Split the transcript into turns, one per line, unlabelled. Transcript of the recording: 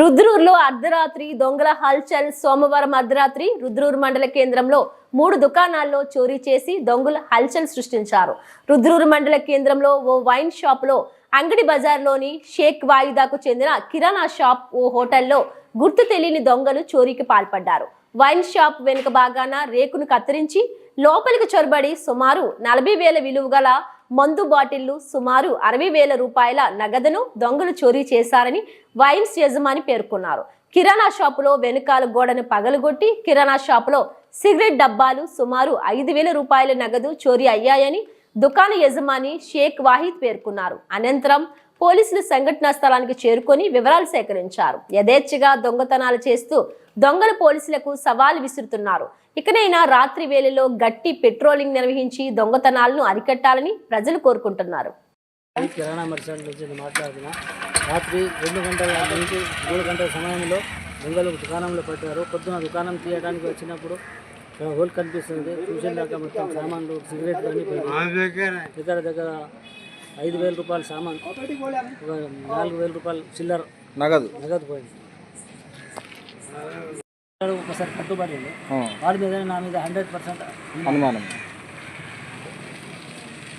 రుద్రూరులో అర్ధరాత్రి దొంగల హల్చల్ సోమవారం అర్ధరాత్రి రుద్రూరు మండల కేంద్రంలో మూడు దుకాణాల్లో చోరీ చేసి దొంగలు హల్చల్ సృష్టించారు. రుద్రూరు మండల కేంద్రంలో ఓ వైన్ షాప్లో అంగడి బజార్లోని షేక్ వాయిదాకు చెందిన కిరాణా షాప్ ఓ హోటల్లో గుర్తు తెలియని దొంగలు చోరీకి పాల్పడ్డారు. వైన్ షాప్ వెనుక భాగాన రేకును కత్తిరించి లోపలికి చొరబడి సుమారు నలభై వేల విలువ గల మందు బాటిళ్ళు సుమారు అరవై వేల రూపాయల నగదును దొంగలు చోరీ చేశారని వైన్స్ యజమాని పేర్కొన్నారు. కిరాణా షాపులో వెనుకాల గోడను పగలగొట్టి కిరాణా షాపులో సిగరెట్ డబ్బాలు సుమారు ఐదు వేల రూపాయల నగదు చోరీ అయ్యాయని దుకాణ యజమాని షేక్ వాహిద్ పేర్కొన్నారు. అనంతరం పోలీసులు సంఘటనా స్థలానికి చేరుకొని వివరాలు సేకరించారు. యథేచ్ఛగా దొంగతనాలు చేస్తూ దొంగలు పోలీసులకు సవాల్ విసురుతున్నారు. ఇకనైనా రాత్రి వేళలో గట్టి పెట్రోలింగ్ నిర్వహించి దొంగతనాలను అరికట్టాలని ప్రజలు కోరుకుంటున్నారు.
కిరాణా మర్చెంట్ నుంచి మాట్లాడుతున్నా రాత్రి రెండు గంటల నుంచి మూడు గంటల సమయంలో దొంగలు దుకాణంలో పట్టారు. పొద్దున దుకాణం తీయడానికి వచ్చినప్పుడు హోల్ కనిపిస్తుంది. చూసిన దాకా మొత్తం సామాన్లు సిగరెట్ కానీ. దగ్గర దగ్గర ఐదు వేల రూపాయల సామాన్ ఒక నాలుగు వేల రూపాయలు చిల్లర
నగదు.
నగదు పోయింది. ಉಪಸರ್ಪಟ್ಟು ಬರಲಿಲ್ಲ ನಾನು ಇದು ಹಂಡ್ರೆಡ್ ಪರ್ಸೆಂಟ್
ಅನುಮಾನ